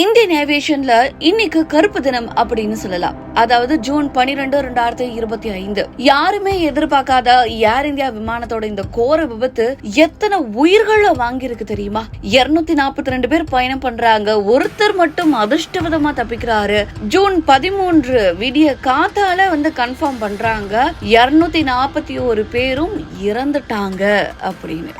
Indian ஏவியேஷன்ல இன்னைக்கு கருப்பு தினம் அப்படின்னு சொல்லலாம். அதாவது ஜூன் பனிரெண்டு ரெண்டாயிரத்தி இருபத்தி ஐந்து. யாருமே எதிர்பார்க்காத ஏர் இந்தியா விமானத்தோட இந்த கோர விபத்து எத்தனை உயிர்களை வாங்கியிருக்கு தெரியுமா? இருநூத்தி நாற்பத்தி ரெண்டு பேர் பயணம் பண்றாங்க. ஒருத்தர் மட்டும் அதிர்ஷ்டவிதமா தப்பிக்கிறாரு. ஜூன் பதிமூன்று விடிய காத்தால வந்து கன்ஃபார்ம் பண்றாங்க. இருநூத்தி நாற்பத்தி ஒரு பேரும் இறந்துட்டாங்க அப்படின்னு.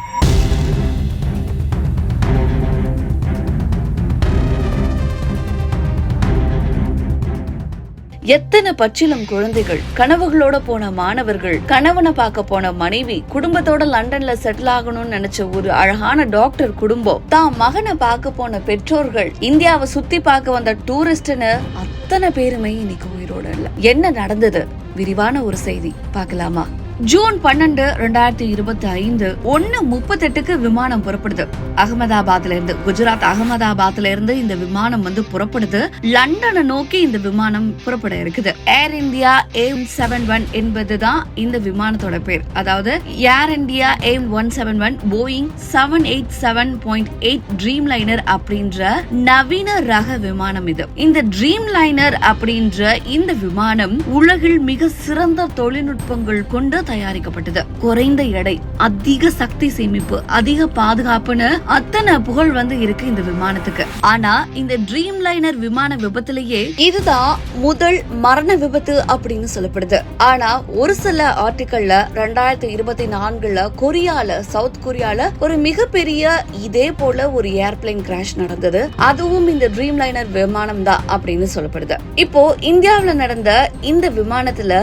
எத்தனை பச்சிலம் குழந்தைகள் கனவுகளோட போன மாணவர்கள் கணவனை பார்க்க போன மனைவி குடும்பத்தோட லண்டன்ல செட்டில் ஆகணும்னு நினைச்ச ஒரு அழகான டாக்டர் குடும்பம். தான் மகனை பார்க்க போன பெற்றோர்கள் இந்தியாவை சுத்தி பார்க்க வந்த டூரிஸ்ட்னு அத்தனை பேருமே இன்னைக்கு உயிரோட இல்ல. என்ன நடந்தது? விரிவான ஒரு செய்தி. பார்க்கலாமா? ஜூன் பன்னெண்டு ரெண்டாயிரத்தி இருபத்தி ஐந்து ஒன்னு முப்பத்தெட்டுக்கு விமானம் புறப்படுது. அகமதாபாத்ல இருந்து குஜராத் அகமதாபாத்ல இருந்து இந்த விமானம் வந்து புறப்படுது. லண்டனை நோக்கி இந்த விமானம் புறப்பட இருக்குது. Air India M seven one என்பதுதான் இந்த விமானத்தோட பேர். அதாவது Air India M one seven one Boeing seven eight seven point eight Dreamliner அப்படின்ற நவீன ரக விமானம் இது. இந்த ட்ரீம் லைனர் அப்படின்ற இந்த விமானம் உலகில் மிக சிறந்த தொழில்நுட்பங்கள் கொண்டு தயாரிக்கப்பட்டது. குறைந்த எடை அதிக சக்தி சேமிப்பு அதிக பாதுகாப்புன்னு அத்தனை புகழ் வந்து இருக்கு இந்த விமானத்துக்கு. ஆனா இந்த ட்ரீம் லைனர் விமான விபத்திலேயே இதுதான் முதல் மரண விபத்து அப்படின்னு சொல்லப்படுது. ஆனா ஒரு சில ஆர்டிக்கல்ல ரெண்டாயிரத்தி இருபத்தி நான்குல கொரியால சவுத் கொரியால ஒரு மிகப்பெரிய இதே போல ஒரு ஏர்பிளைன் கிராஷ் நடந்தது. அதுவும் இந்த ட்ரீம் லைனர் விமானம் தான் அப்படின்னு சொல்லப்படுது. இப்போ இந்தியாவில நடந்த இந்த விமானத்துல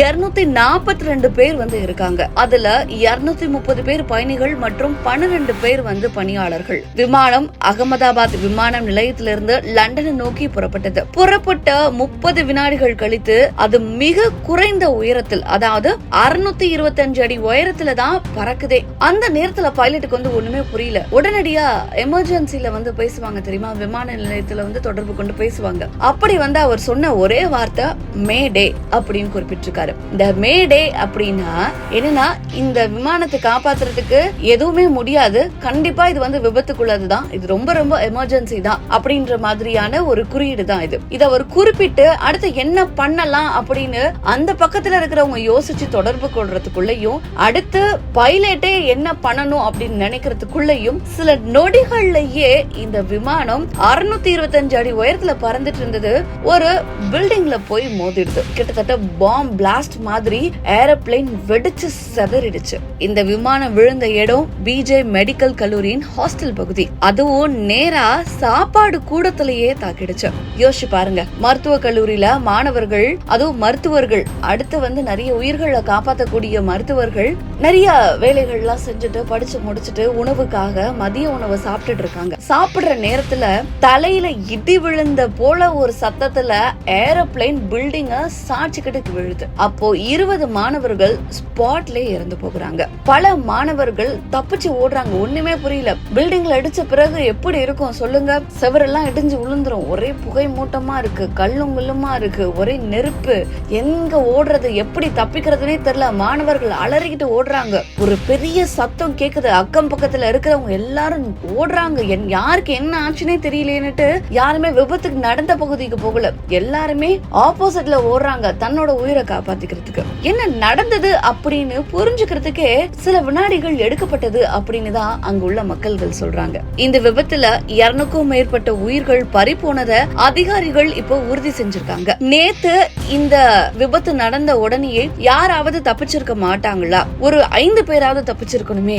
இருநூத்தி நாற்பத்தி ரெண்டு பேர் பேர் வந்து இருக்காங்க. அதுல இருநூத்தி முப்பது பேர் பயணிகள் மற்றும் பன்னிரண்டு பேர் வந்து பணியாளர்கள். விமானம் அகமதாபாத் விமான நிலையத்திலிருந்து லண்டனை நோக்கி புறப்பட்டது. புறப்பட்ட முப்பது வினாடிகள் கழித்து அது மிக குறைந்த உயரத்தில் அதாவது அறுநூத்தி இருபத்தஞ்சு அடி உயரத்துல தான் பறக்குதே. அந்த நேரத்துல பைலட்டுக்கு வந்து ஒண்ணுமே புரியல. உடனடியா எமர்ஜென்சில வந்து பேசுவாங்க தெரியுமா? விமான நிலையத்துல வந்து தொடர்பு கொண்டு பேசுவாங்க. அப்படி வந்து அவர் சொன்ன ஒரே வார்த்தை மே டே அப்படின்னு குறிப்பிட்டிருக்காரு. இந்த மே டே அப்படின்னா என்னன்னா இந்த விமானத்தை காப்பாத்துறதுக்கு எதுவுமே முடியாது. கண்டிப்பா இது வந்து விபத்துக்குள்ளதுதான். இது ரொம்ப ரொம்ப எமர்ஜென்சி தான் அப்படின்ற மாதிரியான ஒரு குறியீடு தான் இது. இத அவர் குறிப்பிட்டு அடுத்து என்ன பண்ணலாம் அப்படின்னு அந்த பக்கத்துல இருக்கிறவங்க யோசிச்சு தொடர்பு கொள்றதுக்குள்ளயும் அடுத்து பைலட்டே என்ன பண்ணணும் அப்படின்னு நினைக்கிறதுக்குள்ளயும் சில நொடிகள்லயே இந்த விமானம் அறுநூத்தி இருபத்தஞ்சு அடி உயரத்துல பறந்துட்டு இருந்தது. ஒரு பில்டிங்ல போய் மோதிடுது. கிட்டத்தட்ட பாம் பிளாஸ்ட் மாதிரி ஏரோப்ளைன் வெடிச்சு செதறிடுச்சு. இந்த விமானம் விழுந்த இடம் பிஜே மெடிக்கல் கல்லூரியின் ஹாஸ்டல் பகுதி. அதுவும் நேரா சாப்பாடு கூடத்திலேயே தாக்கிடுச்சு. யோசிச்சு பாருங்க. மருத்துவ கல்லூரியில மாணவர்கள் அதுவும் மருத்துவர்கள் அடுத்து வந்து நிறைய உயிர்களை காப்பாற்றக்கூடிய மருத்துவர்கள் நிறைய வேலைகள்லாம் செஞ்சுட்டு படிச்சு முடிச்சுட்டு உணவுக்காக மதிய உணவு சாப்பிட்டுட்டு இருக்காங்க. சாப்பிடுற நேரத்துல தலையில இடி விழுந்த போல ஒரு சத்தத்துல ஏரோப்ளேன் பில்டிங்க சாட்சிக்கிட்டு விழுது. அப்போ இருபது மாணவர்கள் ஸ்பாட்ல இறந்து போகிறாங்க. பல மாணவர்கள் தப்பிச்சு ஓடுறாங்க. ஒண்ணுமே புரியல. பில்டிங்ல அடிச்ச பிறகு எப்படி இருக்கும் சொல்லுங்க. செவரெல்லாம் இடிஞ்சு விழுந்துரும் ஒரே புகை மூட்டமா இருக்கு. கல்லும் முள்ளுமா இருக்கு. ஒரே நெருப்பு. எங்க ஓடுறது? எப்படி தப்பிக்கிறதுனே தெரியல. மாணவர்கள் அலறிக்கிட்டு ஓடுறாங்க. ஒரு பெரிய சத்தம் கேக்குது. அக்கம் பக்கத்துல இருக்கிறவங்க எல்லாரும் ஓடுறாங்க. என் யாருக்கு என்ன ஆச்சுன்னே தெரியலேன்னுட்டு யாருமே விபத்துக்கு நடந்த பகுதிக்கு போகல. எல்லாருமே ஆப்போசிட் ஆப்போசிட்ல ஓடுறாங்க தன்னோட உயிரை காப்பாத்திக்கிறதுக்கு. என்ன நடந்தது அப்படின்னு புரிஞ்சுக்கிறதுக்கே சில வினாடிகள் எடுக்கப்பட்டது அப்படின்னு தான் அங்க உள்ள மக்கள்கள் சொல்றாங்க. இந்த விபத்துல இருநூக்கும் மேற்பட்ட உயிர்கள் பறி போனத அதிகாரிகள் இப்போ உறுதி செஞ்சிருக்காங்க. நேத்து இந்த விபத்து நடந்த உடனேயே யாராவது தப்பிச்சிருக்க மாட்டாங்களா? ஒரு ஐந்து பேராவது தப்பிச்சிருக்கணுமே.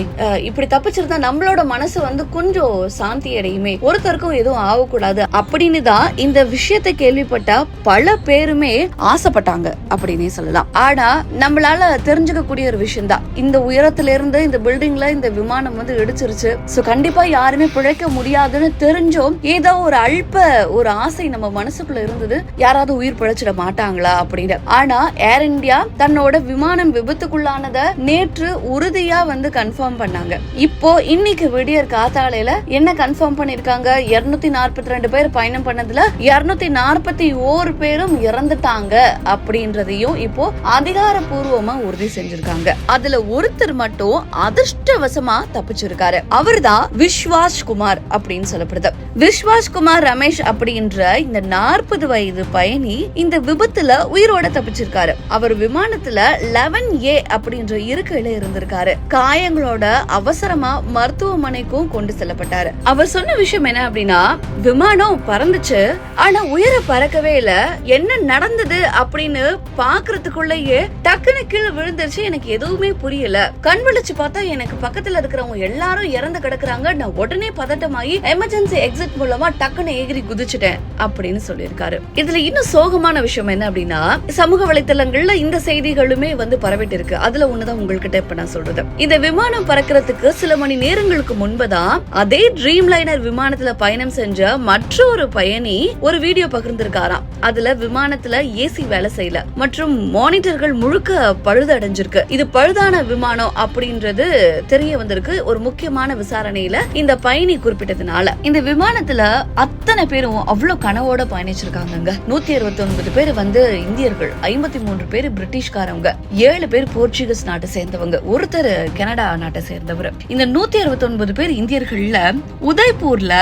இப்படி தப்பிச்சிருந்தா நம்மளோட மனசு வந்து கொஞ்சம் சாந்தி அடையுமே. ஒருத்தருக்கும் எதுவும் ஆகக்கூடாது அப்படின்னு தான் இந்த விஷயத்தை கேள்விப்பட்ட பல பேருமே ஆசைப்பட்டாங்க அப்படின்னே சொல்லலாம். ஆனா நம்மளால தெரிஞ்சுக்க கூடிய ஒரு விஷயம் தான் இந்த உயரத்துல இருந்து இந்த பில்டிங்ல இந்த விமானம் வந்து இடிச்சிருச்சு. சோ கண்டிப்பா யாருமே பிழைக்க முடியாதுன்னு தெரிஞ்சும் ஏதோ ஒரு அல்ப ஒரு ஆசை நம்ம மனசுக்குள்ள இருந்தது. யாராவது உயிர் பிழைச்சிட மாட்டாங்களா அப்படின்னு. ஆனா ஏர் இந்தியா தன்னோட விமானம் விபத்துக்குள்ளானத நேற்று உறுதியா வந்து கன்ஃபார்ம் பண்ணாங்க. இப்போ இன்னைக்கு விடியற் காத்தாலையில என்ன கன்ஃபார்ம் பண்ணிருக்காங்க? இருநூத்தி நாற்பத்தி ரெண்டு பேர் பயணம் பண்ணதுல இருநூத்தி நாற்பத்தி ஓரு பேரும் கொடுத்தாங்க அப்படின்றதையும் இப்போ அதிகாரப்பூர்வமா உறுதி செஞ்சிருக்காங்க. அதுல ஒருத்தர் மட்டும் அதிர்ஷ்டவசமா தப்பிச்சிருக்காரு. அவர்தான் விஸ்வாஸ் குமார் அப்படின்னு சொல்லப்படுது. விஸ்வாஸ் குமார் ரமேஷ் அப்படின்ற இந்த நாற்பது வயது பயணி இந்த விபத்துல உயிரோட தப்பிச்சிருக்காரு. அவர் விமானத்துல லெவன் ஏ அப்படின்ற இருக்கையில இருந்திருக்காரு. காயங்களோட அவசரமா மருத்துவமனைக்கும் கொண்டு செல்லப்பட்டாரு. அவர் சொன்ன விஷயம் என்ன அப்படின்னா விமானம் பறந்துச்சு ஆனா உயிரை பறக்கவே இல்ல. என்ன நடந்தது அப்படின்னு பாக்குறதுக்குள்ளேயே டக்குனு கீழே விழுந்துருச்சு. எனக்கு எதுவுமே புரியல. கண் விழிச்சு பார்த்தா எனக்கு பக்கத்துல இருக்கிறவங்க எல்லாரும் இறந்து கிடக்குறாங்க. நான் உடனே பதட்டமாயி எமர்ஜென்சி எக்ஸிட் மூலமா டக்குன்னு ஏகிரி குதிச்சுட்டேன் அப்படின்னு சொல்லியிருக்காரு. இதுல இன்னும் சோகமான விஷயம் என்ன அப்படின்னா சமூக வலைத்தளங்கள்ல இந்த செய்திகளுமே வந்து பரவிட்டு இருக்கு. அதுல ஒண்ணுதான் உங்ககிட்ட இப்ப நான் சொல்றது. இந்த விமானம் பறக்கிறதுக்கு சில மணி நேரங்களுக்கு முன்புதான் அதே ட்ரீம் லைனர் விமானத்துல பயணம் செஞ்ச மற்றொரு பயணி ஒரு வீடியோ பகிர்ந்திருக்காராம். அதுல விமானத்துல ஏசி வேலை செய்யல. மற்றும் மானிட்டர்கள் முழுக்க பழுது அடைஞ்சிருக்கு இது பழுதான விமானம் அப்படின்றது தெரிய வந்திருக்கு. ஒரு முக்கியமான விசாரணையில இந்த பயணி குறிப்பிட்டதுனால. இந்த விமானத்துல அத்தனை பேரும் அவ்வளவு கனவோட பயணிச்சிருக்காங்க நூத்தி அறுபத்தி ஒன்பது பேர் வந்து இந்தியர்கள் ஐம்பத்தி மூன்று பேர் பிரிட்டிஷ்காரவங்க ஏழு பேர் போர்ச்சுகீஸ் நாட்டை சேர்ந்தவங்க ஒருத்தர் கனடா நாட்டை சேர்ந்தவர். இந்த நூத்தி அறுபத்தி ஒன்பது பேர் இந்தியர்கள்ல உதய்பூர்ல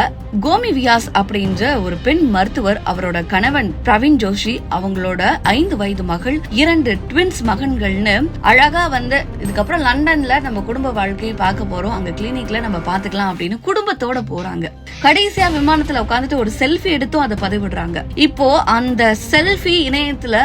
கோமி வியாஸ் அப்படின்ற ஒரு பெண் மருத்துவர் அவரோட கணவன் பிரவீன் ஜோஷி அவங்க அவங்களோட ஐந்து வயது மகள் இரண்டு ட்வின்ஸ் மகன்கள்னு அழகா வந்து இதுக்கப்புறம் லண்டன்ல நம்ம குடும்ப வாழ்க்கையை பார்க்க போறோம். அங்க கிளினிக்ல நம்ம பாத்துக்கலாம் அப்படின்னு குடும்பத்தோட போறாங்க. கடைசியா விமானத்துல உட்காந்துட்டு ஒரு செல்ஃபி எடுத்தும் அதை பதிவிடுறாங்க. இப்போ அந்த செல்ஃபி இணையத்துல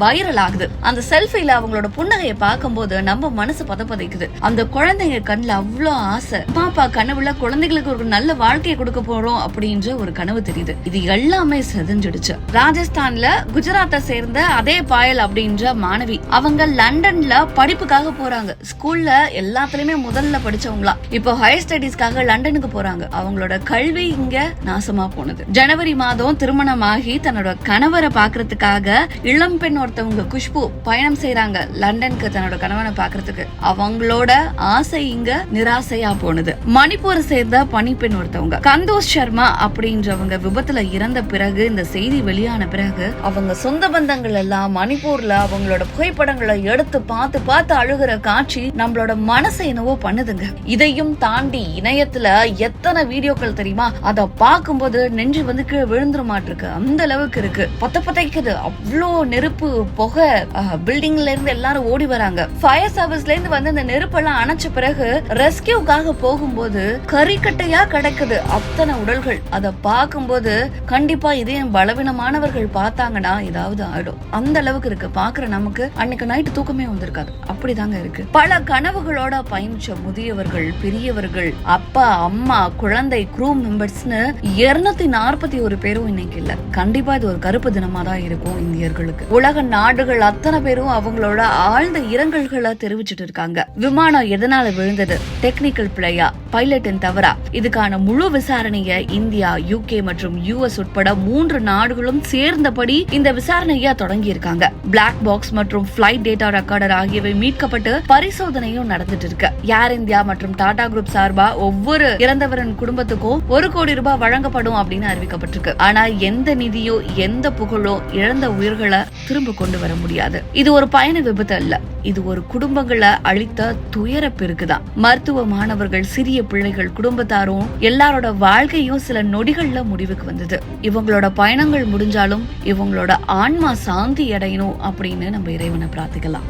வைரல் ஆகுது. அந்த செல்ஃபில அவங்களோட புன்னகையை பார்க்கும்போது நம்ம மனசு பதப்பதைக்குது. அந்த குழந்தைங்க கண்ணுல அவ்வளோ ஆசை. பாப்பா கனவுல குழந்தைகளுக்கு ஒரு நல்ல வாழ்க்கையை கொடுக்க போறோம் அப்படின்ற ஒரு கனவு தெரியுது. இது எல்லாமே செதஞ்சிடுச்சு. ராஜஸ்தான்ல குஜராத் குடும்பத்தை சேர்ந்த அதே பாயல் அப்படின்ற மாணவி அவங்க லண்டன்ல படிப்புக்காக போறாங்க. ஸ்கூல்ல எல்லாத்துலயுமே முதல்ல படிச்சவங்களா. இப்போ ஹையர் ஸ்டடீஸ்க்காக லண்டனுக்கு போறாங்க. அவங்களோட கல்வி இங்க நாசமா போனது. ஜனவரி மாதம் திருமணமாகி தன்னோட கணவரை பாக்குறதுக்காக இளம் பெண் ஒருத்தவங்க குஷ்பு பயணம் செய்யறாங்க லண்டனுக்கு தன்னோட கணவனை பாக்குறதுக்கு. அவங்களோட ஆசை இங்க நிராசையா போனது. மணிப்பூரை சேர்ந்த பணிப்பெண் ஒருத்தவங்க கந்தோஷ் சர்மா அப்படின்றவங்க விபத்துல இறந்த பிறகு இந்த செய்தி வெளியான பிறகு அவங்க சொந்த பந்தங்கள் எல்லாம் மணிப்பூர்ல அவங்களோட புகைப்படங்களை எடுத்து பார்த்து பார்த்து அழுகிற காட்சி நம்மளோட மனசை என்னவோ பண்ணுதுங்க. இதையும் தாண்டி இணையத்துல எத்தனை வீடியோக்கள் தெரியுமா? அத பார்க்கும்போது நெஞ்சு வந்து கீழே விழுந்துரு மாட்டிருக்கு அந்த அளவுக்கு இருக்கு. பத்த பத்தைக்குது. அவ்வளோ நெருப்பு புகை பில்டிங்ல இருந்து எல்லாரும் ஓடி வராங்க. ஃபயர் சர்வீஸ்ல இருந்து வந்து இந்த நெருப்பெல்லாம் அணைச்ச பிறகு ரெஸ்கியூக்காக போகும்போது கறிக்கட்டையா கிடக்குது அத்தனை உடல்கள். அதை பார்க்கும்போது கண்டிப்பா இதயம் பலவீனமானவர்கள் பார்த்தாங்கன்னா இதை ஏதாவது ஆயிடும். அந்த அளவுக்கு இருக்கு. பாக்குற நமக்கு அன்னைக்கு நைட்டு தூக்கமே வந்திருக்காது. அப்படிதாங்க இருக்கு. பல கனவுகளோட பயணிச்ச முதியவர்கள் பெரியவர்கள் அப்பா அம்மா குழந்தை குரூ மெம்பர்ஸ்னு இருநூத்தி நாற்பத்தி ஒரு பேரும் இன்னைக்கு இல்ல. கண்டிப்பா இது ஒரு கருப்பு தினமா தான் இருக்கும் இந்தியர்களுக்கு. உலக நாடுகள் அத்தனை பேரும் அவங்களோட ஆழ்ந்த இரங்கல்களை தெரிவிச்சிட்டு இருக்காங்க. விமானம் எதனால விழுந்தது? டெக்னிக்கல் பிளேயா பைலட்டின் தவறா? இதுக்கான முழு விசாரணையை இந்தியா யூகே மற்றும் யூஎஸ் உட்பட மூன்று நாடுகளும் சேர்ந்தபடி இந்த விசாரணை விசாரணையை தொடங்கி இருக்காங்க பிளாக் பாக்ஸ் மற்றும் பிளைட் டேட்டா ரெக்கார்டர் ஆகியவை மீட்கப்பட்டு பரிசோதனையும் நடந்துட்டு இருக்கு. ஏர் இந்தியா மற்றும் டாடா குரூப் சார்பா ஒவ்வொரு இறந்தவரின் குடும்பத்துக்கும் ஒரு கோடி ரூபாய் வழங்கப்படும் அப்படின்னு அறிவிக்கப்பட்டிருக்கு. ஆனா எந்த நிதியோ எந்த புகழோ இழந்த உயிர்களை திரும்ப கொண்டு வர முடியாது. இது ஒரு பயண விபத்து அல்ல. இது ஒரு குடும்பங்களை அழித்த துயர பெருக்குதான் மருத்துவ மாணவர்கள் சிறிய பிள்ளைகள் குடும்பத்தாரும் எல்லாரோட வாழ்க்கையும் சில நொடிகள்ல முடிவுக்கு வந்தது. இவங்களோட பயணங்கள் முடிஞ்சாலும் இவங்களோட ஆன்மா சாந்தி அடையணும் அப்படின்னு நம்ம இறைவனை பிரார்த்திக்கலாம்.